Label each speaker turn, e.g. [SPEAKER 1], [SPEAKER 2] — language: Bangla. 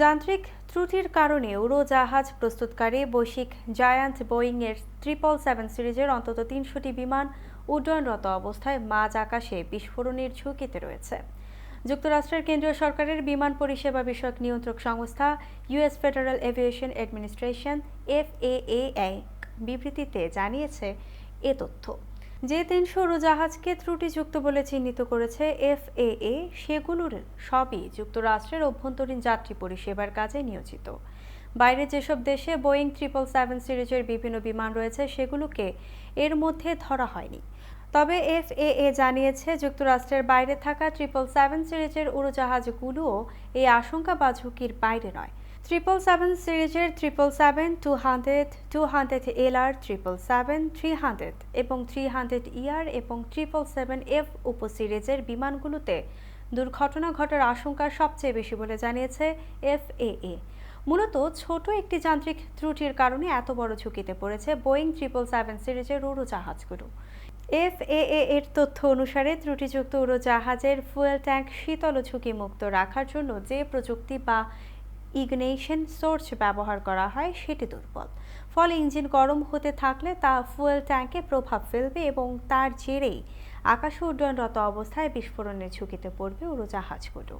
[SPEAKER 1] যান্ত্রিক ত্রুটির কারণে উড়োজাহাজ প্রস্তুতকারী বৈশ্বিক জায়ান্ট বোয়িংয়ের ট্রিপল সেভেন সিরিজের অন্তত তিনশোটি বিমান উড্ডয়নরত অবস্থায় মাঝ আকাশে বিস্ফোরণের ঝুঁকিতে রয়েছে। যুক্তরাষ্ট্রের কেন্দ্রীয় সরকারের বিমান পরিষেবা বিষয়ক নিয়ন্ত্রক সংস্থা US federal aviation administration FAA এক বিবৃতিতে জানিয়েছে এ তথ্য। যে তিনশো উড়োজাহাজকে ত্রুটিযুক্ত বলে চিহ্নিত করেছে এফএএ, সেগুলোর সবই যুক্তরাষ্ট্রের অভ্যন্তরীণ যাত্রী পরিষেবার কাজে নিয়োজিত। বাইরে যেসব দেশে বোয়িং ট্রিপল সেভেন সিরিজের বিভিন্ন বিমান রয়েছে, সেগুলোকে এর মধ্যে ধরা হয়নি। তবে এফএএ জানিয়েছে, যুক্তরাষ্ট্রের বাইরে থাকা ট্রিপল সেভেন সিরিজের উড়োজাহাজগুলোও এই আশঙ্কা বা ঝুঁকির বাইরে নয়। ট্রিপল সেভেন সিরিজের triple seven two hundred two hundred L R triple seven three hundred এবং থ্রি হান্ড্রেড ইয়ার এবং ট্রিপল সেভেন এফ উপসিরিজের বিমানগুলোতে দুর্ঘটনা ঘটার আশঙ্কা সবচেয়ে বেশি বলে জানিয়েছে এফএএ মূলত ছোট একটি যান্ত্রিক ত্রুটির কারণে এত বড় ঝুঁকিতে পড়েছে বোয়িং ট্রিপল সেভেন সিরিজের উড়োজাহাজগুলো। এফএএ এর তথ্য অনুসারে ত্রুটিযুক্ত উড়োজাহাজের ফুয়েল ট্যাঙ্ক শীতল ও ঝুঁকিমুক্ত রাখার জন্য যে প্রযুক্তি বা ইগনেশন সোর্স ব্যবহার করা হয়, সেটি দুর্বল। ফলে ইঞ্জিন গরম হতে থাকলে তা ফুয়েল ট্যাঙ্কে প্রভাব ফেলবে এবং তার জেরেই আকাশে উড্ডয়নরত অবস্থায় বিস্ফোরণের ঝুঁকিতে পড়বে উড়োজাহাজগুলো।